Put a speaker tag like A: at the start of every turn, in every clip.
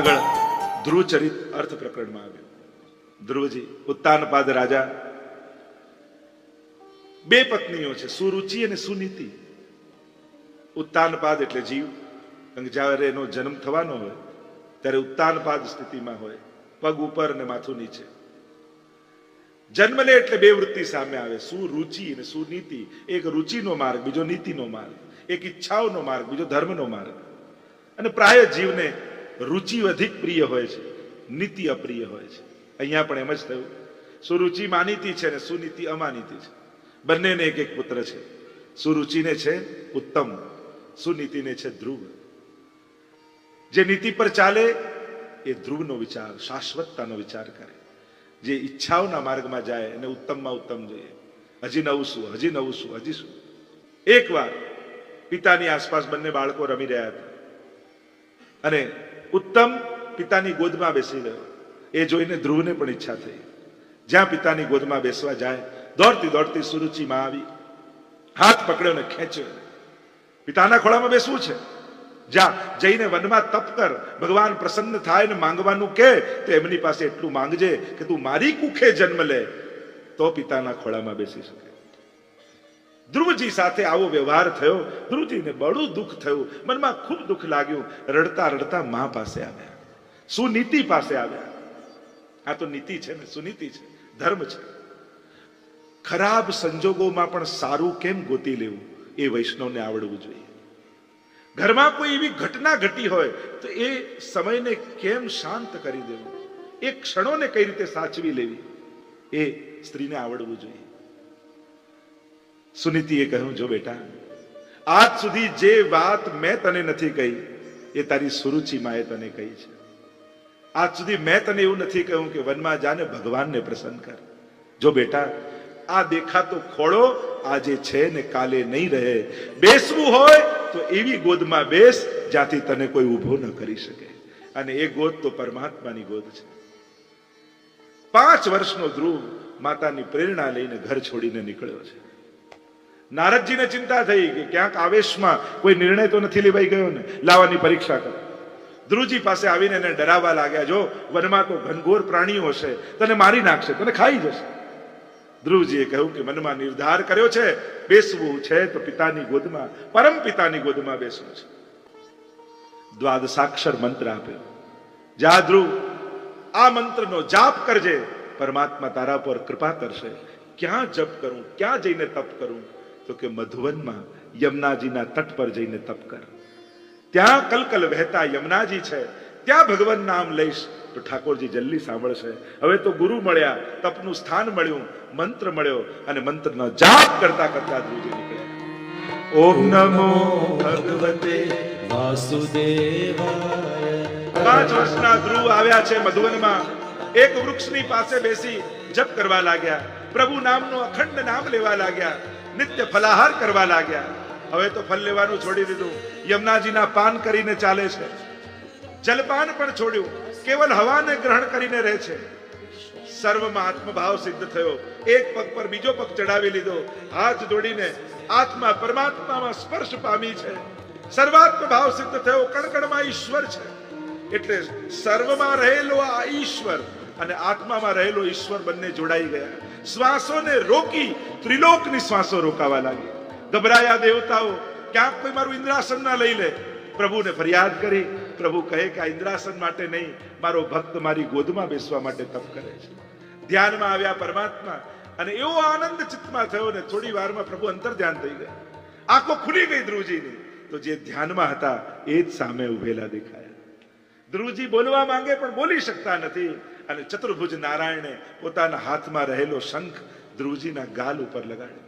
A: આગળ ધ્રુવચરિત અર્થ પ્રકરણમાં આવ્યું. ધ્રુવજી ઉત્તાનપાદ રાજા. બે પત્નીઓ છે, સુરુચિ અને સુનીતિ. ઉત્તાનપાદ એટલે જીવ. જ્યારે એનો જન્મ થવાનો હોય, ત્યારે ઉત્તાનપાદ સ્થિતિમાં હોય. પગ ઉપર અને માથું નીચે. જન્મ લે એટલે બે વૃત્તિ સામે આવે. સુરુચિ અને સુનીતિ. એક રુચિનો માર્ગ, બીજો નીતિનો માર્ગ. એક ઈચ્છાઓનો માર્ગ, બીજો ધર્મનો માર્ગ. અને પ્રાય જીવને રુચિ અધિક પ્રિય હોય છે, નીતિ અપ્રિય હોય છે. અહીંયા પણ એમ જ થયું. સુરુચિ માનીતી છે અને સુનીતિ અમાનીતી છે? બંનેને એક એક પુત્ર છે. સુરુચિને છે? ઉત્તમ. સુનીતિને છે? ધ્રુવ. જે નીતિ પર ચાલે એ ધ્રુવનો વિચાર, શાશ્વતતાનો વિચાર કરે. જે ઈચ્છાઓના માર્ગમાં જાય એને ઉત્તમમાં ઉત્તમ જોઈએ. હજી નવું શું? હજી નવું શું? હજી શું? એકવાર પિતાની આસપાસ બંને બાળકો રમી રહ્યા હતા. અને ઉત્તમ પિતાની ગોદમાં બેસી ગયો એ જોઈને ધ્રુવને પણ ઈચ્છા થઈ. જ્યાં પિતાની ગોદમાં બેસવા જાય, દોડતી દોડતી સુરુચિમાં આવી. હાથ પકડ્યો ને ખેંચ્યો પિતાના ખોળામાં બેસવું છે? જા, જઈને વનમાં તપ કર. ભગવાન પ્રસન્ન થાય ને માંગવાનું કે, તો એમની પાસે એટલું માંગજે કે તું મારી કુખે જન્મ લે. તો પિતાના ખોળામાં બેસી શકે. ધ્રુવજી સાથે આવો વ્યવહાર થયો. ધ્રુવજીને બડું દુઃખ થયું. મનમાં ખૂબ દુઃખ લાગ્યું. રડતા રડતા મા પાસે આવ્યા. સુનીતિ પાસે આવ્યા. આ તો નીતિ છે ને, સુનીતિ છે. ધર્મ છે. ખરાબ સંજોગોમાં પણ સારું કેમ ગોતી લેવું? એ વૈષ્ણવને આવડવું જોઈએ. ઘરમાં કોઈ એવી ઘટના ઘટી હોય, તો એ સમયને કેમ શાંત કરી દેવું? એ ક્ષણોને કઈ રીતે સાચવી લેવી? એ સ્ત્રીને આવડવું જોઈએ. સુનીતિએ કહ્યું, જો બેટા, આજ સુધી જે વાત મેં તને નથી કહી, એ તારી સુરુચિમાં એ તને કહી છે. આજ સુધી મેં તને એવું નથી કહ્યું કે વનમાં જાને ભગવાનને પ્રસન્ન કર. જો બેટા, આ દેખાતો ખોળો આજે છે ને કાલે નહીં રહે. બેસવું હોય તો એવી ગોદમાં બેસ જ્યાંથી તને કોઈ ઊભો ન કરી શકે. અને એ ગોદ તો પરમાત્માની ગોદ છે. પાંચ વર્ષનો ધ્રુવ માતાની પ્રેરણા લઈને ઘર છોડીને નીકળ્યો છે. નારદજીને ચિંતા થઈ કે ક્યાંક આવેશમાં કોઈ નિર્ણય તો નથી લેવાઈ ગયો ને? લાવવાની પરીક્ષા કરો. ધ્રુવજી પાસે આવીને એને ડરાવવા લાગ્યા, જો વનમાં તો ઘનઘોર પ્રાણીઓ હશે, તને મારી નાખશે, તને ખાઈ જશે. ધ્રુવજીએ કહ્યું કે મનમાં નિર્ધાર કર્યો છે, બેસવું છે તો પિતાની ગોદમાં, પરમ પિતાની ગોદમાં બેસવું છે. દ્વાદશાક્ષર મંત્ર આપ્યો. જા ધ્રુવ, આ મંત્રનો જાપ કરજે. પરમાત્મા તારા પર કૃપા કરશે. ક્યાં જપ કરું, ક્યાં જઈને તપ કરું? તો કે મધુવનમાં યમુનાજીના તટ પર જઈને તપ કર. ત્યાં કલકલ વહેતા યમુનાજી છે ત્યાં ભગવાન નામ લઈશ. તો ઠાકોરજી જલ્દી સાંભળશે. હવે તો ગુરુ મળ્યા તપનું સ્થાન મળ્યું મંત્ર મળ્યો અને મંત્રનો જાપ કરતા કરતા ધ્રુજી નીકળ્યા. ઓમ નમો ભગવતે
B: વાસુદેવાય.
A: પાંચ વર્ષના ધ્રુવ આવ્યા છે મધુવનમાં. એક વૃક્ષની પાસે બેસી જપ કરવા લાગ્યા. પ્રભુ નામનું અખંડ નામ લેવા લાગ્યા. નિત્ય ફલાહાર કરવા લાગ્યા. હવે તો ફલ લેવાનું છોડી દીધું. યમુનાજીના પાન કરીને ચાલે છે. જલપાન પણ છોડ્યું. કેવલ હવાને ગ્રહણ કરીને રહે છે. સર્વમાં આત્મભાવ સિદ્ધ થયો. એક પગ પર બીજો પગ ચડાવી લીધો. હાથ જોડીને આત્મા પરમાત્મામાં સ્પર્શ પામી છે. સર્વાત્મ ભાવ સિદ્ધ થયો. કણકણમાં ઈશ્વર છે. એટલે સર્વમાં રહેલો આ ઈશ્વર અને આત્મામાં રહેલો ઈશ્વર બંને જોડાઈ ગયા. શ્વાસોને રોકી ત્રિલોકની શ્વાસો રોકાવા લાગી. ગભરાયા દેવતાઓ, ક્યાંક કોઈ મારું ઇન્દ્રાસન ના લઈ લે. પ્રભુને ફરિયાદ કરી, પ્રભુ કહે કે આ ઇન્દ્રાસન માટે નહીં, મારો ભક્ત મારી ગોદમાં બેસવા માટે તપ કરે છે. ધ્યાનમાં આવ્યા પરમાત્મા અને એવો આનંદ ચિત્તમાં થયો ને થોડી વારમાં પ્રભુ અંતર ધ્યાન થઈ ગયા. આંખો ખુલી ગઈ ધ્રુવજીની. તો જે ધ્યાનમાં હતા, એ જ સામે ઉભેલા દેખાયા. ધ્રુવજી બોલવા માંગે પણ બોલી શકતા નથી. અને ચતુર્ભુજ નારાયણે પોતાના હાથમાં રહેલો શંખ ધ્રુવજીના ગાલ ઉપર લગાડ્યો.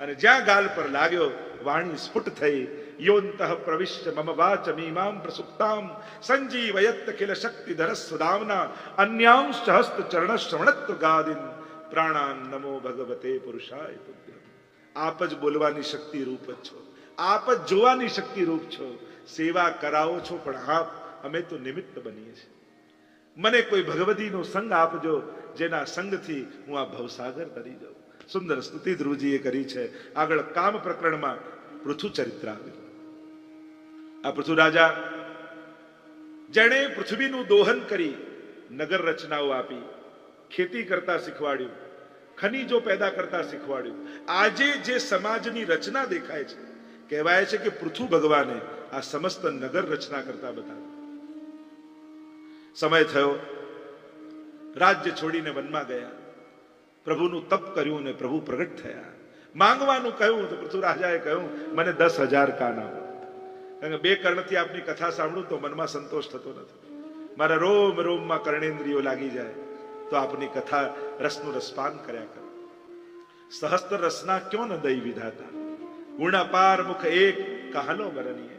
A: અને જ્યાં ગાલ પર લાગ્યો, વાણી સ્ફુટ થઈ યોંતઃ પ્રવિશ્ય મમ વાચ મીમામ પ્રસુપ્તામ સંજીવયત કિલ શક્તિધર સુદામના અન્યાંશ હસ્ત ચરણ શ્રવણત્વ ગાદિન પ્રાણાન નમો ભગવતે પુરુષાય પુત્ર. આપ જ બોલવાની શક્તિ રૂપ જ છો. આપ જ જોવાની શક્તિ રૂપ છો. સેવા કરાવો છો પણ આપ, અમે તો નિમિત્ત બનીએ છીએ. મને કોઈ ભગવતીનો સંગ આપજો, જેના સંગથી હું આ ભવસાગર તરી જાઉં સુંદર સ્તુતિ ધ્રુવજીએ કરી છે. આગળ કામ પ્રકરણમાં પૃથુ ચરિત્ર આવ્યું આ પૃથુ રાજા જેણે પૃથ્વીનું દોહન કરી, નગર રચનાઓ આપી, ખેતી કરતા શીખવાડ્યું, ખનીજો પેદા કરતા શીખવાડ્યું. આજે જે સમાજની રચના દેખાય છે, કહેવાય છે કે પૃથુ ભગવાને આ સમસ્ત નગર રચના કરતા બતાવ્યું સમય થયો. રાજ્ય છોડીને વનમાં ગયા. પ્રભુનું તપ કર્યું અને પ્રભુ પ્રગટ થયા. માંગવાનું કહ્યું તો પૃથ્વીરાજાએ કહ્યું, મને દસ હજાર કાન આપો. કારણ કે બે કર્ણથી આપની કથા સાંભળું તો મનમાં સંતોષ થતો નથી. મારા રોમ રોમમાં કર્ણેન્દ્રિયો લાગી જાય તો આપની કથા રસનું રસપાન કર્યા કરો. સહસ્ત્ર રસના ક્યો ન દઈ વિધાતા? ગુણ અપાર મુખ એક કહનો બરનીએ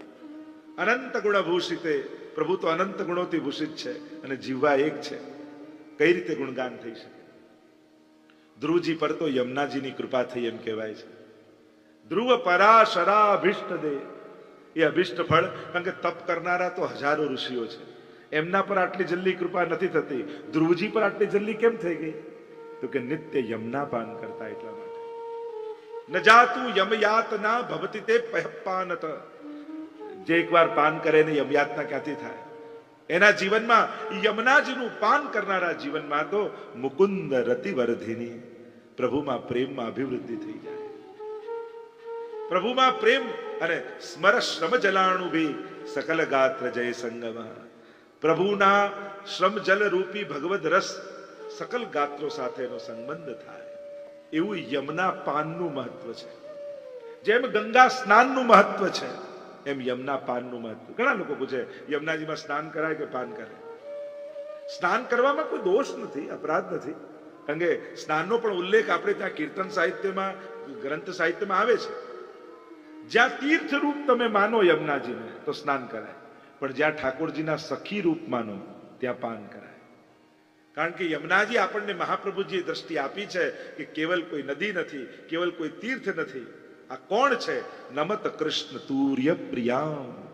A: અનંત ગુણ ભૂષિતે પ્રભુ તો અનંત ગુણોથી ભૂષિત છે અને જીવવા એક છે. કઈ રીતે ગુણગાન થઈ શકે? ધ્રુવજી પર તો યમુનાજીની કૃપા થઈ એમ કહેવાય છે. ધ્રુવ પરાશરા અભિષ્ટ દે. એ અભિષ્ટ ફળ, કારણ કે તપ કરનારા તો હજારો ઋષિઓ છે. એમના પર આટલી જલ્દી કૃપા નથી થતી. ધ્રુવજી પર આટલી જલ્દી કેમ થઈ ગઈ? તો કે નિત્ય યમના પાન કરતા એટલા માટે. ન જાતું યમયાતના ભવતી તે પહપાનત જે એકવાર પાન કરે ને યમયાતના ક્યાંથી થાય? એના જીવનમાં યમનાજીનું પાન કરનારા જીવનમાં તો મુકુંદ રતિવર્ધિની પ્રભુમાં પ્રેમમાં અભિવૃદ્ધિ થઈ જાય. પ્રભુમાં પ્રેમ અને સ્મર શ્રમ જલાણુ ભી સકલ ગાત્ર જય સંગમ. પ્રભુના શ્રમ જલ રૂપી ભગવદ રસ સકલ ગાત્રો સાથેનો સંબંધ થાય. એવું યમના પાનનું મહત્વ છે. જેમ ગંગા સ્નાનનું મહત્વ છે એમ યમના પાનનું મહત્વ. ઘણા લોકો પૂછે, યમુનાજીમાં સ્નાન કરાય કે પાન કરે? સ્નાન કરવામાં કોઈ દોષ નથી, અપરાધ નથી. કારણ કે સ્નાનનો પણ ઉલ્લેખ આપણે ત્યાં કીર્તન સાહિત્યમાં, ગ્રંથ સાહિત્યમાં આવે છે. જ્યાં તીર્થ રૂપ તમે માનો યમુનાજીને, તો સ્નાન કરાય. પણ જ્યાં ઠાકોરજીના સખી રૂપ માનો, ત્યાં પાન કરાય. કારણ કે યમુનાજી આપણને મહાપ્રભુજીએ દ્રષ્ટિ આપી છે કે કેવલ કોઈ નદી નથી, કેવલ કોઈ તીર્થ નથી. આ કોણ છે? નમત કૃષ્ણ તુર્ય પ્રિયામ.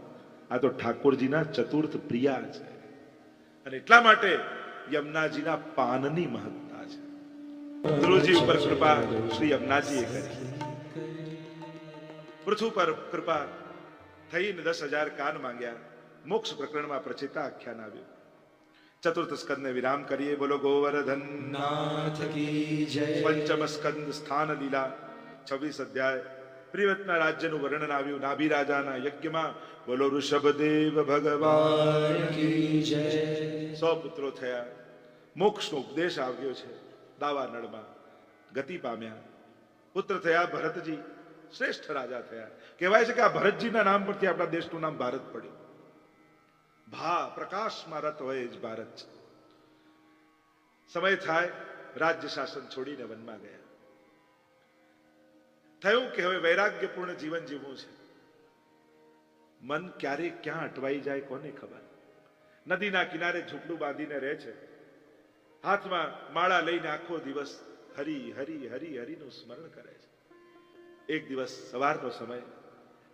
A: આ તો ઠાકોરજીના ચતુર્થ પ્રિયા છે. અને એટલા માટે યમુનાજીના પાનની મહત્તા છે. ધ્રુવજી ઉપર કૃપા શ્રી યમુનાજીએ કરી. પૃથ્વી પર કૃપા થઈને દસ હજાર કાન માંગ્યા. મોક્ષ પ્રકરણમાં પ્રચિતા આખ્યાન આવ્યું. ચતુર્થ સ્કંદને વિરામ કરીએ. બોલો ગોવર્ધન. પંચમ સ્કંદ સ્થાન લીલા. છવ્વીસ અધ્યાય. પ્રિવતના રાજ્યનું વર્ણન આવ્યું. નાભી રાજાના યજ્ઞમાં બોલો, ઋષભદેવ ભગવાન સો પુત્રો થયા. મોક્ષનો ઉપદેશ આવ્યો છે દાવા નળમાં ગતિ પામ્યા. પુત્ર થયા ભરતજી. શ્રેષ્ઠ રાજા થયા. કહેવાય છે કે આ ભરતજીના નામ પરથી આપણા દેશનું નામ ભારત પડ્યું. ભા, પ્રકાશમાં રત હોય જ ભારત છે. સમય થાય, રાજ્ય શાસન છોડીને વનમાં ગયા. થયું કે હવે વૈરાગ્યપૂર્ણ જીવન જીવવું છે? મન ક્યારે ક્યાં અટવાઈ જાય કોને ખબર? નદીના કિનારે ઝૂંપડું બાંધીને રહે છે. હાથમાં માળા લઈને આખો દિવસ હરી હરી હરી, હરીનું સ્મરણ કરે છે. એક દિવસ સવારનો સમય.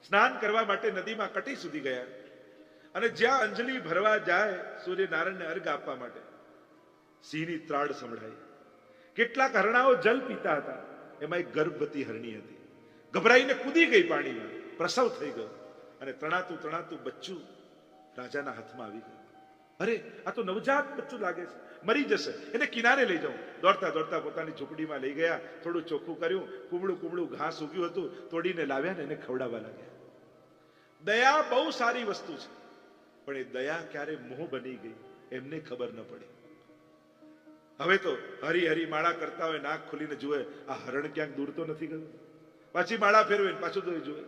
A: સ્નાન કરવા માટે નદીમાં કટી સુધી ગયા. અને જ્યાં અંજલિ ભરવા જાય, સૂર્યનારાયણને અર્ઘ આપવા માટે. સિંહની ત્રાડ સંભળાઈ. કેટલાક હરણાઓ જલ પીતા હતા. એમાં એક ગર્ભવતી હરણી હતી. ગભરાઈને કૂદી ગઈ પાણીમાં. પ્રસવ થઈ ગયો. અને તણાતું તણાતું બચ્ચું રાજાના હાથમાં આવી ગયું. અરે, આ તો નવજાત બચ્ચું લાગે છે. મરી જશે. એને કિનારે લઈ જાઉં. દોડતા દોડતા પોતાની ઝૂંપડીમાં લઈ ગયા. થોડું ચોખ્ખું કર્યું. કુમળું કુમળું ઘાસ ઉગ્યું હતું. તોડીને લાવ્યા ને એને ખવડાવવા લાગ્યા. દયા બહુ સારી વસ્તુ છે. પણ એ દયા ક્યારે મોહ બની ગઈ? એમને ખબર ન પડી. હવે તો હરી હરી માળા કરતા હોય, નાક ખુલીને જુએ, આ હરણ ક્યાંક દૂર તો નથી ગયું? પાછી માળા ફેરવે પાછું જોઈ જુએ.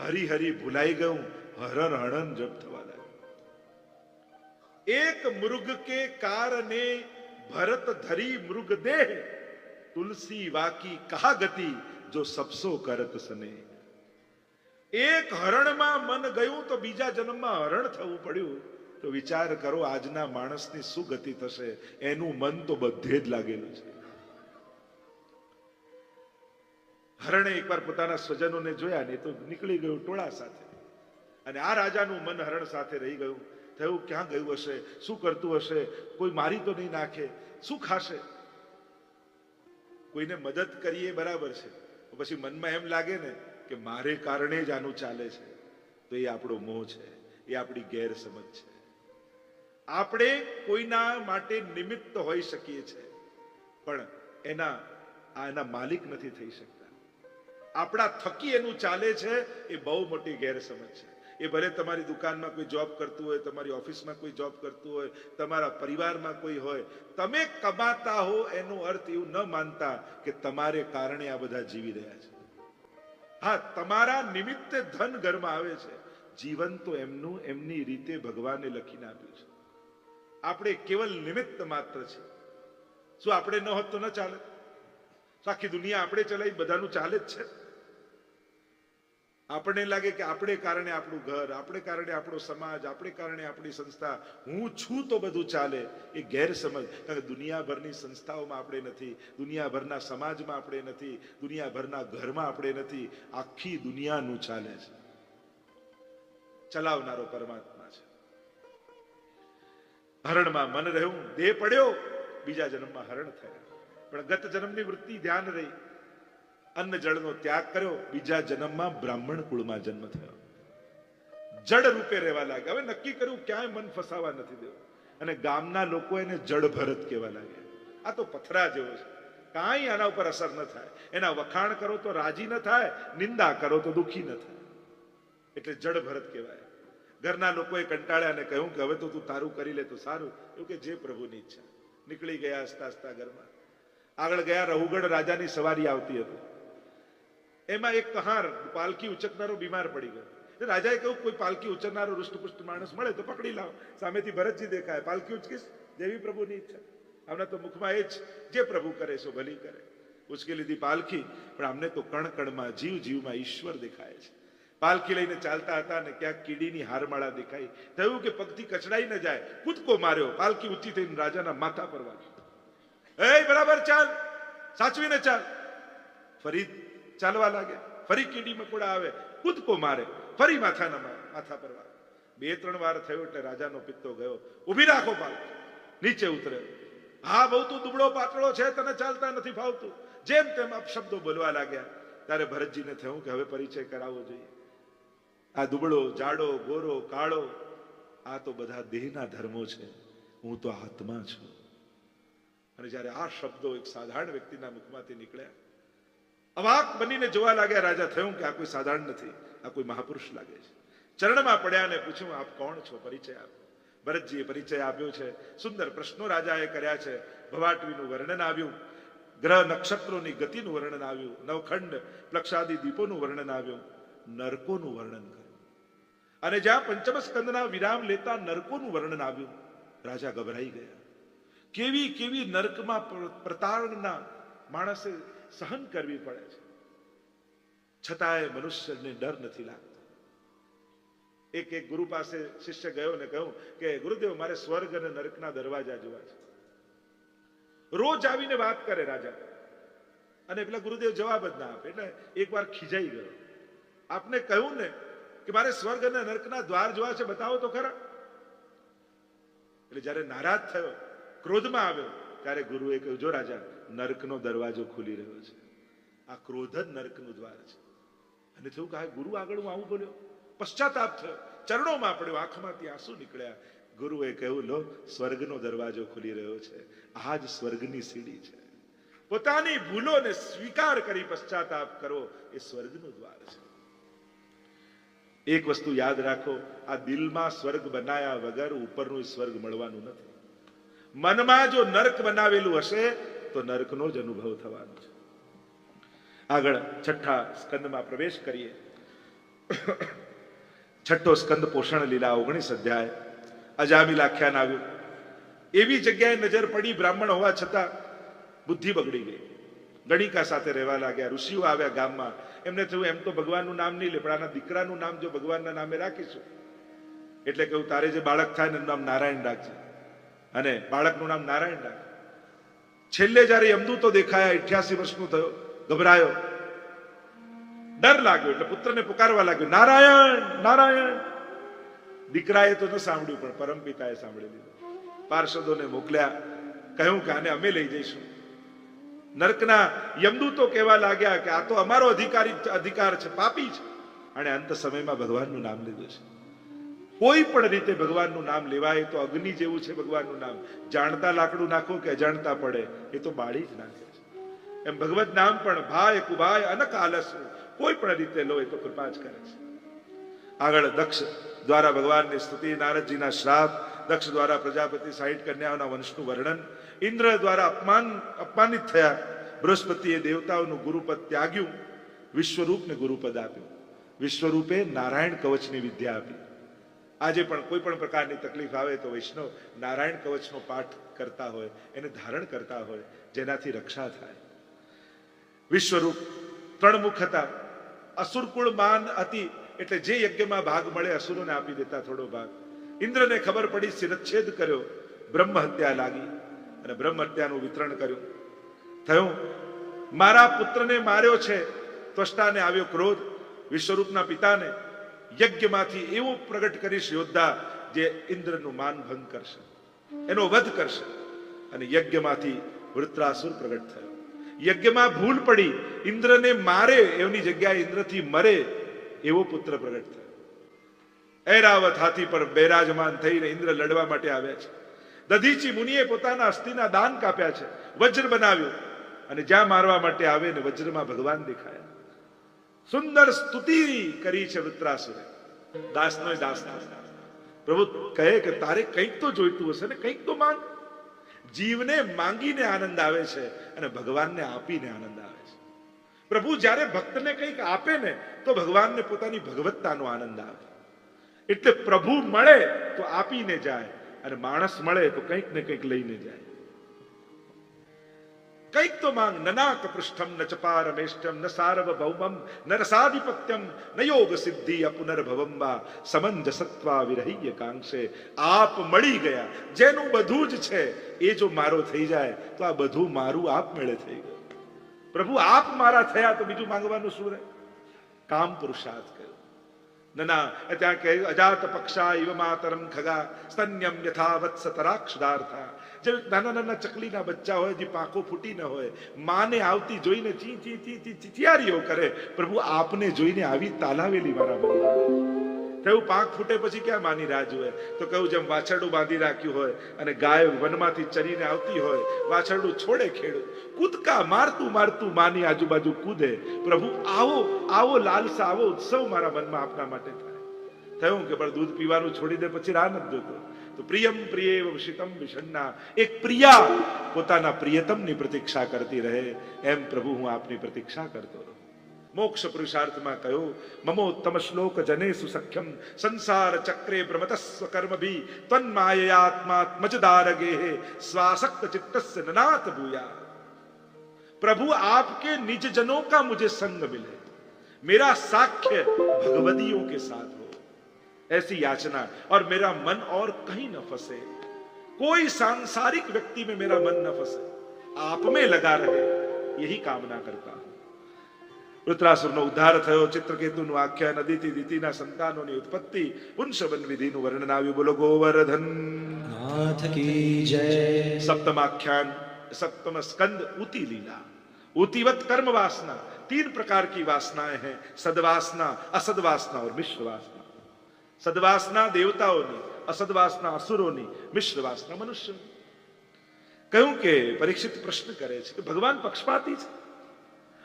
A: હરી હરી ભૂલાઈ ગયું, હરણ હરણ જપ થવા લાગ્યું. એક મૃગ કે કારને ભરત ધરી મૃગ દેહ, તુલસી વાકી કહા ગતિ જો સપસો કરત સને એક હરણમાં મન ગયું તો બીજા જન્મમાં હરણ થવું પડ્યું, તો વિચાર કરો આજના માણસની શું ગતિ થશે, એનું મન તો બધે જ લાગેલું છે. હરણે એકવાર પોતાના સ્વજનોને જોયા ને તો નીકળી ગયું ટોળા સાથે. અને આ રાજાનું મન હરણ સાથે રહી ગયું. થયું, ક્યાં ગયું હશે? શું કરતું હશે? કોઈ મારી તો નહીં નાખે. શું ખાશે? કોઈને મદદ કરીએ બરાબર છે. પછી મનમાં એમ લાગે ને કે મારે કારણે જ આનું ચાલે છે. તો એ આપણો મોહ છે. એ આપણી ગેરસમજ છે. આપણે કોઈના માટે નિમિત્ત હોઈ શકીએ છીએ પણ એના, આ એના માલિક નથી થઈ શકતા. આપણા થકી એનું ચાલે છે, એ બહુ મોટી ગેરસમજ છે. એ ભલે તમારી દુકાનમાં કોઈ જોબ કરતું હોય, તમારી ઓફિસમાં કોઈ જોબ કરતું હોય, તમારા પરિવારમાં કોઈ હોય, તમે કમાતા હો એનો અર્થ એવું ન માનતા કે તમારે કારણે આ બધા જીવી રહ્યા છે. હા, તમારા નિમિત્તે ધન ઘરમાં આવે છે. જીવન તો એમનું, એમની રીતે ભગવાને લખીને આપ્યું છે. આપણે કેવલ નિમિત્ત માત્ર છે. શું આપણે ન હોત તો ન ચાલે? આખી દુનિયા આપણે ચલાવી, બધાનું ચાલે જ છે. આપણને લાગે કે આપણે કારણે આપણું ઘર, આપણે કારણે આપણો સમાજ, આપણે કારણે આપણી સંસ્થા. હું છું તો બધું ચાલે, એ ગેરસમજ. કારણ કે દુનિયાભરની સંસ્થાઓમાં આપણે નથી, દુનિયાભરના સમાજમાં આપણે નથી, દુનિયાભરના ઘરમાં આપણે નથી. આખી દુનિયાનું ચાલે છે. ચલાવનારો પરમાત્મા છે. હરણમાં મન રહ્યું, દેહ પડ્યો, બીજા જન્મમાં હરણ થયા. પણ ગત જન્મની વૃત્તિ ધ્યાન રહી. અન્ન જળનો ત્યાગ કર્યો. બીજા જન્મમાં બ્રાહ્મણ કુળમાં જન્મ થયો. જડ રૂપે રહેવા લાગ્યા. હવે નક્કી કર્યું ક્યાંય મન ફસાવા નથી દેવું. અને ગામના લોકો એને જડ ભરત કહેવા લાગ્યા. આ તો પથરા જેવો છે. કાંઈ આના ઉપર અસર ન થાય. એના વખાણ કરો તો રાજી ન થાય, નિંદા કરો તો દુખી ન થાય. એટલે જડ ભરત કહેવાય. ઘરના લોકોએ કંટાળ્યા અને કહ્યું કે હવે તો તું તારું કરી લે તો સારું. એવું કે જે પ્રભુની ઈચ્છા. નીકળી ગયા હસતા હસતા ઘરમાં. આગળ ગયા રહુગઢ રાજાની સવારી આવતી હતી. એમાં એક કહાર પાલકી ઉચકનારો બીમાર પડી ગયો. રાજાએ કહ્યું, કોઈ પાલકી ઉચકનારો રૂષ્ટપુષ્ટ માણસ મળે તો પકડી લાવો. સામેથી ભરતજી દેખાય. પાલકી ઉચકીશ? જેવી પ્રભુની ઈચ્છા. હમણાં તો મુખમાં એ જ, જે પ્રભુ કરે છો ભલી કરે. ઉચકી લીધી પાલખી. પણ અમને તો કણ કણમાં જીવ જીવમાં ઈશ્વર દેખાય છે. પાલખી લઈને ચાલતા હતા ને ક્યાંક કીડીની હારમાળા દેખાઈ. થયું કે પગથી કચડાઈ ન જાય. કૂદકો માર્યો. પાલખી ઊંચી થઈને રાજાના માથા પર વાગી એ બરાબર ચાલ, સાચવીને ચાલ. ફરી ચાલવા લાગે, ફરી કીડી મકોડા આવે, કૂદકો મારે, ફરી માથાના મારે માથા પર વાગે બે, ત્રણ વાર થયો એટલે રાજાનો પિત્તો ગયો. ઊભી રાખો પાલખી નીચે ઉતરે. હા, બહુ તું દુબળો પાતળો છે, તને ચાલતા નથી ફાવતું. જેમ તેમ અપશબ્દો બોલવા લાગ્યા. ત્યારે ભરતજીને થયું કે હવે પરિચય કરાવવો જોઈએ. આ દુબળો, જાડો, ગોરો, કાળો, આ તો બધા દેહના ધર્મો છે. હું તો આત્મા છું. અને જ્યારે આ શબ્દો એક સાધારણ વ્યક્તિના મુખમાંથી નીકળ્યા અવાક બનીને જોવા લાગ્યા, રાજા, થયું કે આ કોઈ સાધારણ નથી? આ કોઈ મહાપુરુષ લાગે છે? ચરણમાં પડ્યા અને પૂછ્યું, આપ કોણ છો? પરિચય આપો. ભરતજીએ પરિચય આપ્યો છે. સુંદર પ્રશ્નો રાજાએ કર્યા છે. ભવાટવીનું વર્ણન આવ્યું. ગ્રહ નક્ષત્રોની ગતિનું વર્ણન આવ્યું. નવખંડ પ્લક્ષાદી દીપોનું વર્ણન આવ્યું. નરકોનું વર્ણન કર્યું. અને જ્યાં પંચમ સ્કંદના વિરામ લેતા નરકોનું વર્ણન આવ્યું, રાજા ગભરાઈ ગયા. કેવી કેવી નરકમાં પ્ર- પ્રતારણના માણસે સહન કરવી પડે છે. છતાંય મનુષ્યને ડર નથી લાગતો. એક એક ગુરુ પાસે શિષ્ય ગયો ને કહ્યું કે, ગુરુદેવ, મારે સ્વર્ગ અને નરકના દરવાજા જોવા છે. રોજ આવીને વાત કરે રાજા. અને પેલા ગુરુદેવ જવાબ જ ના આપે. એટલે એકવાર ખીજાઈ ગયો. આપને કહ્યું ને કે, મારે સ્વર્ગ અને નરકના દ્વાર જોવા છે, બતાવો તો ખરા. એટલે જ્યારે નારાજ થયો ક્રોધમાં આવ્યો. ત્યારે ગુરુએ કહ્યું, જો રાજા, નરકનો દરવાજો ખુલી રહ્યો છે. આ ક્રોધ જ નરકનું દ્વાર છે. અને થયું કે ગુરુ, આગળ હું આવું બોલ્યો. પશ્ચાતાપ થયો. ચરણોમાં પડ્યો. આંખમાંથી આંસુ નીકળ્યા. ગુરુએ કહ્યું, લો, સ્વર્ગનો દરવાજો ખુલી રહ્યો છે. આ જ સ્વર્ગની સીડી છે. પોતાની ભૂલોને સ્વીકાર કરી પશ્ચાતાપ કરો. એ સ્વર્ગનું દ્વાર છે. એક વસ્તુ યાદ રાખો, આ દિલમાં સ્વર્ગ બનાયા વગર ઉપરનું સ્વર્ગ મળવાનું નથી. મનમાં જો નર્ક બનાવેલું હશે, તો નર્કનો જ અનુભવ થવાનો છે. આગળ છઠ્ઠા સ્કંદમાં પ્રવેશ કરીએ. છઠ્ઠો સ્કંદ પોષણ લીલા ઓગણીસ અધ્યાય. અજામિલ આખ્યાન આવ્યું. એવી જગ્યાએ નજર પડી બ્રાહ્મણ હોવા છતાં બુદ્ધિ બગડી ગઈ. ગણિકા સાથે રહેવા લાગ્યા, ઋષિઓ આવ્યા ગામમાં. એમને થયું, એમ તો ભગવાનનું નામ નહીં લે, પણ આના દીકરાનું નામ જો ભગવાનના નામે રાખીશું. એટલે કહ્યું, તારે જે બાળક થાય એનું નામ નારાયણ રાખજે. અને બાળકનું નામ નારાયણ રાખ્યું છેલ્લે જ્યારે યમદૂતો દેખાયા, અઠ્યાસી વર્ષનો થયો, ગભરાયો. ડર લાગ્યો એટલે પુત્રને પુકારવા લાગ્યો, નારાયણ નારાયણ. દીકરાએ તો ન સાંભળ્યું, પણ પરમપિતાએ સાંભળી લીધું. પાર્ષદોને મોકલ્યા, કહ્યું કે આને અમે લઈ જઈશું. નર્કના યમદૂતો કહેવા લાગ્યા કે આ તો અમારો અધિકારી, અધિકાર છે, પાપી છે. અને અંત સમયમાં ભગવાનનું નામ લીધું છે. કોઈ પણ રીતે ભગવાનનું નામ લેવાય તો અગ્નિ જેવું છે ભગવાનનું નામ. જાણતા લાકડું નાખો કે અજાણતા પડે, એ તો બાળી જ નાખે છે. એમ ભગવત નામ પણ ભાય કુભાય અનક આલસ કોઈ પણ રીતે લો એ તો કૃપા જ કરે છે. આગળ દક્ષ દ્વારા ભગવાનની સ્તુતિ, નારદજીના શ્રાપ, દક્ષ દ્વારા પ્રજાપતિ સાહીઠ કન્યાઓના વંશનું વર્ણન, ઇન્દ્ર દ્વારા અપમાન, અપમાનિત થયા. બૃહસ્પતિએ દેવતાઓનું ગુરુપદ ત્યાગ્યું. વિશ્વરૂપને ગુરુપદ આપ્યું. વિશ્વરૂપે નારાયણ કવચની વિદ્યા આપી. આજે પણ કોઈ પણ પ્રકારની તકલીફ આવે તો વૈષ્ણવ નારાયણ કવચનો પાઠ કરતા હોય, એને ધારણ કરતા હોય, જેનાથી રક્ષા થાય. વિશ્વરૂપ ત્રણ મુખ હતા અસુરકુળ માન હતી એટલે જે યજ્ઞમાં ભાગ મળે અસુરોને આપી દેતા થોડો ભાગ. ઇન્દ્રને ખબર પડી શિરચ્છેદ કર્યો, બ્રહ્મ હત્યા લાગી, અને બ્રહ્મ હત્યાનું વિતરણ કર્યું. થયું, મારા પુત્રને માર્યો છે, ત્વષ્ટાને આવ્યો ક્રોધ, વિશ્વરૂપના પિતાને યજ્ઞમાંથી એવું પ્રગટ કરીશ યોદ્ધા જે ઇન્દ્રનું માન ભંગ કરશે, એનો વધ કરશે અને યજ્ઞમાંથી વૃત્રાસુર પ્રગટ થયો. યજ્ઞમાં ભૂલ પડી, ઇન્દ્રને મારે એની જગ્યાએ ઇન્દ્રથી મરે એવો પુત્ર પ્રગટ થયો. ઐરાવત હાથી પર બેરાજમાન થઈને ઇન્દ્ર લડવા માટે આવ્યા છે. દધીચી મુનિએ પોતાના અસ્થિના દાન કાપ્યા છે, વજ્ર બનાવ્યું અને જ્યાં મારવા માટે આવે ને વજ્રમાં ભગવાન દેખાયા. સુંદર સ્તુતિ કરી છે વૃત્રાસુરે દાસનો દાસ પ્રભુ કહે કે તારે કંઈક તો જોઈતું હશે ને કંઈક તો માંગ. જીવને માંગીને આનંદ આવે છે અને ભગવાનને આપીને આનંદ આવે છે. પ્રભુ જ્યારે ભક્તને કંઈક આપે ને તો ભગવાનને પોતાની ભગવત્તાનો આનંદ આવે. એટલે પ્રભુ મળે તો આપીને જાય અને માણસ મળે તો કંઈક ને કંઈક લઈને જાય. કંઈક તો માંગ નનાક પૃષ્ઠમ ન ચપારમેષ્ટમ ન સાર્વભૌમમ ન રસાધિપત્યમ ન યોગ સિદ્ધિ અપુનર્ભવમ વા સમંજસત્વા વિરહ્ય કાંક્ષે આપ મળી ગયા જેનું બધું જ છે એ જો મારો થઈ જાય તો આ બધું મારું આપ મેળે થઈ ગયું પ્રભુ આપ મારા થયા તો બીજું માંગવાનું શું રહે કામ પુરુષાર્થ કર્યો ત્યાં કહે અજાત પક્ષા ઇવ માતરમ ખગા સ્તન્યમ યથા વત્સ તરાક્ષદાર્થા જે નાના નાના ચકલીના બચ્ચા હોય, જે પાકો ફૂટી ન હોય, માને આવતી જોઈને ચી ચી ચી ચી ચિચિયારીઓ કરે. પ્રભુ, આપને જોઈને આવી તાલાવેલી મનમાં કહ્યું પાંખ ફૂટે પછી ક્યાં માની રાહ જુએ તો કહ્યું જેમ વાછરડું બાંધી રાખ્યું હોય અને ગાય વનમાંથી ચરીને આવતી હોય, વાછરડું છોડે ખેડું કૂદકા મારતું મારતું માની આજુબાજુ કૂદે. પ્રભુ, આવો આવો લાલસા, આવો ઉત્સવ મારા મનમાં આપના માટે થાય. થયું કે પણ દૂધ પીવાનું છોડી દે, પછી રાહ નથી જોતો. તો પ્રિયમ પ્રિય વિષિતમ વિષણના એક પ્રિયા પોતાના પ્રિયતમની પ્રતીક્ષા કરતી રહે એમ પ્રભુ હું આપની પ્રતીક્ષા કરતો રહું મોક્ષ પુરુષાર્થમાં કહ્યું મમોત્તમ શ્લોક જને સુસખ્યમ સંસાર ચક્રે ભ્રમતસ્વ કર્મ ભી તન્માયાત્માત્મજદાર ગેહે स्वासक्त चित्तस्य ननाथ भूया प्रभु आपके निज जनों का मुझे संग मिले मेरा साक्ष्य भगवदियों के साथ हो ऐसी याचना और मेरा मन और कहीं न फंसे कोई सांसारिक व्यक्ति में मेरा मन न फंसे आप में लगा रहे यही कामना करता हूं વૃત્રાસુરનો ઉદ્ધાર થયો ચિત્રકેતુનું આખ્યાન અદિતિ દિતિના સંતાનોની ઉત્પત્તિ પુંસવન વિધિનું વર્ણન આવ્યું બોલો ગોવર્ધન
B: नाथ की जय
A: सप्तम आख्यान सप्तम स्कंद उति लीला उतिवत कर्म वासना तीन प्रकार की वासनाएं हैं सदवासना असदवासना और मिश्र वासना સદવાસના દેવતાઓની, અસદવાસના અસુરોની, મિશ્રવાસના મનુષ્ય કહ્યું કે પરીક્ષિત પ્રશ્ન કરે છે કે ભગવાન પક્ષપાતી છે.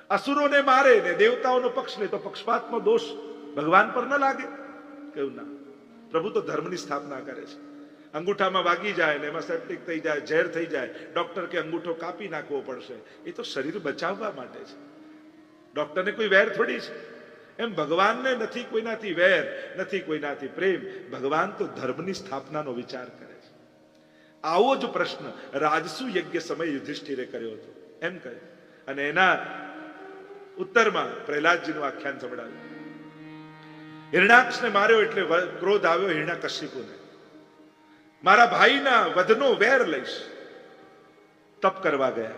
A: અસુરોને મારે ને દેવતાઓનો પક્ષ લે તો પક્ષપાતનો દોષ ભગવાન પર ન લાગે. કહ્યું, ના, પ્રભુ તો ધર્મની સ્થાપના કરે છે. અંગૂઠામાં વાગી જાય ને એમાં સેપ્ટિક થઈ જાય, ઝેર થઈ જાય ડોક્ટર કે અંગૂઠો કાપી નાખવો પડશે. એ તો શરીર બચાવવા માટે છે. ડોક્ટરને કોઈ વેર થોડી છે. એમ ભગવાનને નથી કોઈનાથી વેર, નથી કોઈનાથી પ્રેમ. ભગવાન તો ધર્મની સ્થાપનાનો વિચાર કરે છે. આવો જ પ્રશ્ન રાજસુ યજ્ઞ સમય યુધિષ્ઠિરે કર્યો હતો. એમ કહે. અને એના ઉત્તરમાં પ્રહલાદજીનું આખ્યાન સંભળાવ્યું. હિરણાક્ષને માર્યો એટલે ક્રોધ આવ્યો હિરણાકશિપુને મારા ભાઈના વધનો વેર લઈશ. તપ કરવા ગયા.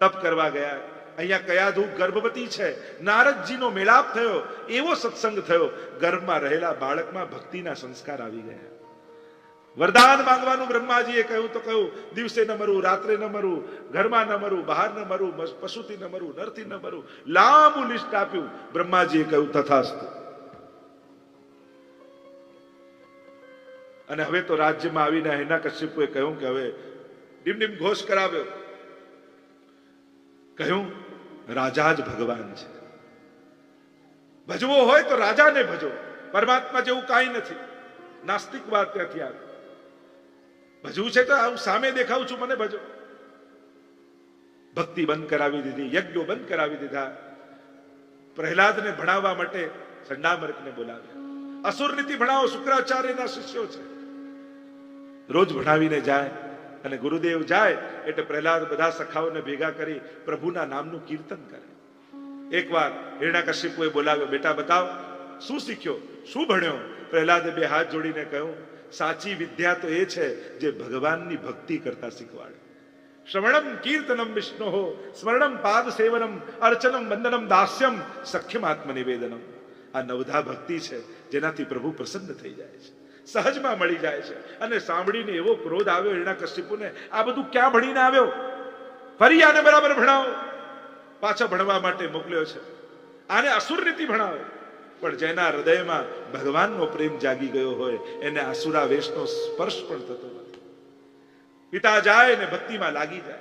A: તપ કરવા ગયા. અહીંયા કયાધુ ગર્ભવતી છે? નારદજીનો મેળાપ થયો, એવો સત્સંગ થયો, ગર્ભમાં રહેલા બાળકમાં ભક્તિના સંસ્કાર આવી ગયા. વરદાન માંગવાનું બ્રહ્માજીએ કહ્યું તો કહ્યું, દિવસે ન મરું, રાત્રે ન મરું, ઘરમાં ન મરું, બહાર ન મરું પશુથી ન મરું, નરથી ન મરું, લાંબુ લિસ્ટ આપ્યું. બ્રહ્માજીએ કહ્યું, તથાસ્તુ. અને હવે તો રાજ્યમાં આવીને એના કશ્યપુએ કહ્યું કે હવે ડીમ ડીમ ઘોષ કરાવ્યો. કહ્યું રાજા જ ભગવાન છે. ભજવો હોય તો રાજાને ભજો. પરમાત્મા જેવું કાંઈ નથી. નાસ્તિકવાદ ત્યાંથી આવે. ભજવું છે તો આવું સામે દેખાવું છું, મને ભજો. ભક્તિ બંધ કરાવી દીધી, યજ્ઞો બંધ કરાવી દીધા. પ્રહલાદને ભણાવવા માટે સંડામર્કને બોલાવ્યા. અસુર નીતિ ભણાવો, શુક્રાચાર્યના શિષ્યો છે. રોજ ભણાવીને જાય. અને ગુરુદેવ જાય એટલે પ્રહલાદ બધા સખાઓને ભેગા કરી પ્રભુના નામનું કીર્તન કરે. એકવાર હિરણાકશ્યપુએ બોલાવ્યો, બેટા, બતાવ, શું શીખ્યો? શું ભણ્યો? પ્રહલાદે બે હાથ જોડીને કહ્યું, સાચી વિદ્યા તો એ છે જે ભગવાનની ભક્તિ કરતા શીખવાડે. શ્રવણમ કીર્તનમ વિષ્ણુ, સ્મરણમ પાદ સેવનમ અર્ચનમ વંદનમ, દાસ્યમ સખ્યમ આત્મનિવેદનમ. આ નવધા ભક્તિ છે જેનાથી પ્રભુ પ્રસન્ન થઈ જાય છે. સહજમાં મળી જાય છે. અને સાંભળીને એવો ક્રોધ આવ્યો હિરણાકશ્યપુને આ બધું ક્યાં ભણીને આવ્યો? ફરી આને બરાબર ભણાવો. પાછા ભણવા માટે મોકલ્યો છે. આને અસુર રીતિ ભણાવો. પણ જેના હૃદયમાં ભગવાનનો પ્રેમ જાગી ગયો હોય, એને આસુરા વેશનો સ્પર્શ પણ થતો નથી. પિતા જાય ને ભક્તિમાં લાગી જાય.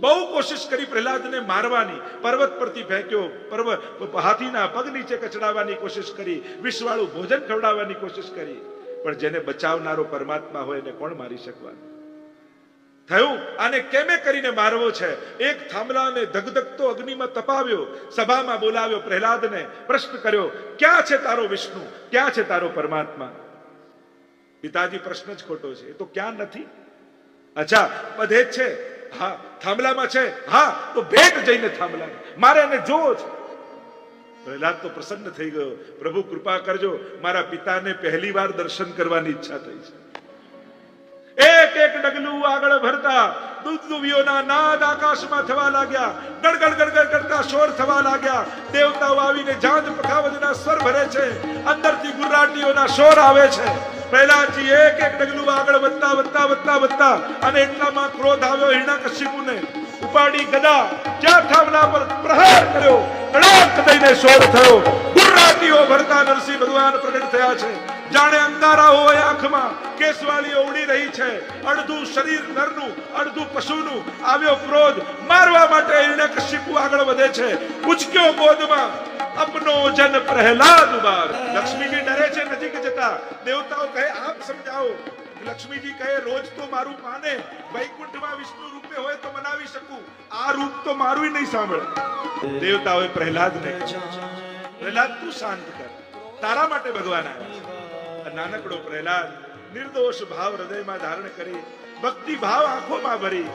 A: બહુ કોશિશ કરી પ્રહલાદને મારવાની, પર્વત પરથી ફેંક્યો પર્વત હાથીના પગ નીચે કચડાવવાની કોશિશ કરી, વિષવાળું ભોજન ખવડાવવાની કોશિશ કરી. પણ જેને બચાવનારો પરમાત્મા હોય એને કોણ મારી શકવાનું? થયું? આને કેમે કરીને મારવો છે? એક થાંભલાને ધગધગતો અગ્નિમાં તપાવ્યો, સભામાં બોલાવ્યો, પ્રહલાદને પ્રશ્ન કર્યો, ક્યાં છે તારો વિષ્ણુ? ક્યાં છે તારો પરમાત્મા? પિતાજી પ્રશ્ન જ ખોટો છે. એ તો ક્યાં નથી? અચ્છા, બધે જ છે. હા, થાંભલામાં છે. હા, તો ભેટ જઈને થાંભલા મારે એને જોવો છે. પ્રહલાદ તો પ્રસન્ન થઈ ગયો. પ્રભુ, કૃપા કરજો. મારા પિતાને પહેલી વાર દર્શન કરવાની ઈચ્છા થઈ છે. એક એક ડગલું આગળ ભરતા દુદુવીઓના નાદ આકાશમાં થવા લાગ્યા. ગડગડ ગડગડ કરતા શોર થવા લાગ્યા. દેવતાઓ આવીને જાંજ પખાવજના સ્વર ભરે છે. અંદરથી ગુરરાટીઓના શોર આવે છે. પ્રહલાદજી એક એક ડગલું આગળ વધતા વધતા વધતા વધતા અને એટલામાં ક્રોધ આવ્યો હિરણાકશ્યપુને. ઉપાડી ગદા, ચાર થાંભલા પર પ્રહાર કર્યો. કડાક દઈને શોર થયો. ગુર્રાટીઓ ભરતા નરસિંહ ભગવાન પ્રગટ થયા છે. જાણે અંધારા હોય આંખમાં કેસવાળીઓ ઉડી રહી છે. અડધું શરીર નરનું, અડધું પશુનું. આવ્યો ક્રોધ મારવા માટે હિરણ્યકશિપુ આગળ વધે છે. ઉચક્યો ગોદમાં અપનો જન પ્રહલાદ બાર લક્ષ્મીજી ડરે છે, નજીક જતા. દેવતાઓ કહે, આપ સમજાવો લક્ષ્મીજી કહે, રોજ તો મારું માને, વૈકુંઠમાં વિષ્ણુ રૂપે હોય તો મનાવી શકું. આ રૂપ તો મારું નહીં સાંભળે. દેવતાઓએ પ્રહલાદને પ્રહલાદ, તું શાંત કર. તારા માટે ભગવાન આવ્યા નાનકડો પ્રહલાદ નિર્દોષ ભાવ હૃદયમાં ધારણ કરી ભક્તિ ભાવ આંખોમાં ભરી,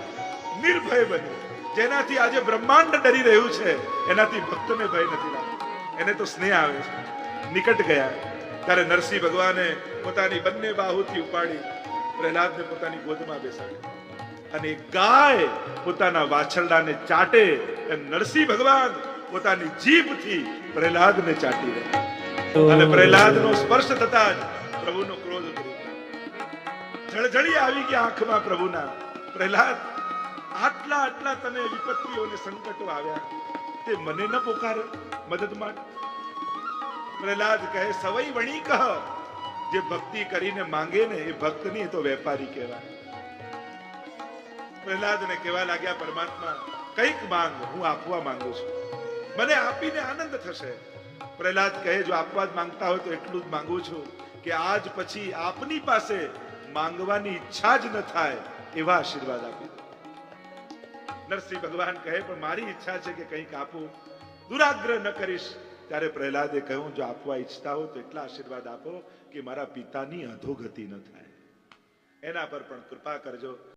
A: નિર્ભય બન્યો. જેનાથી આજે બ્રહ્માંડ ડરી રહ્યું છે, એનાથી ભક્તને ભય નથી લાગતો. એને તો સ્નેહ આવે છે. નિકટ ગયા. ત્યારે નરસિંહ ભગવાને પોતાની બંને બાહુથી ઉપાડી પ્રહલાદને પોતાની ગોદમાં બેસાડે અને ગાય પોતાના વાછરડાને ચાટે નરસિંહ ભગવાન પોતાની જીભથી પ્રહલાદને ચાટી રહ્યા. અને પ્રહલાદનો સ્પર્શ થતા જ પ્રભુનો ક્રોધ જળજળી આવી ગયા આંખમાં પ્રભુના. પ્રહલાદ, આટલા આટલા તને વિપત્તિઓ અને સંકટો આવ્યા. તે મને ન પોકાર, મદદ માટે પ્રહલાદ કહે સવઈ વણી કહ જે ભક્તિ કરીને માંગે ને એ ભક્ત નહીં તો વેપારી કહેવાય. પ્રહલાદને કહેવા લાગ્યા, પરમાત્મા, કંઈક માંગ, હું આપવા માંગુ છું. મને આપીને આનંદ થશે. પ્રહલાદ કહે, જો આપવા જ માંગતા હોય તો એટલું જ માંગુ છું કે આજ પછી આપની પાસે માંગવાની ઈચ્છા જ ન થાય એવા આશીર્વાદ આપી નરસિંહ ભગવાન કહે, પણ મારી ઈચ્છા છે કે કંઈક આપું. દુરાગ્રહ ન કરીશ ત્યારે પ્રહલાદે કહ્યું, જો આપવા ઈચ્છતા હો તો એટલા આશીર્વાદ આપો કે મારા પિતાની અધોગતિ ન થાય. એના પર પણ કૃપા કરજો.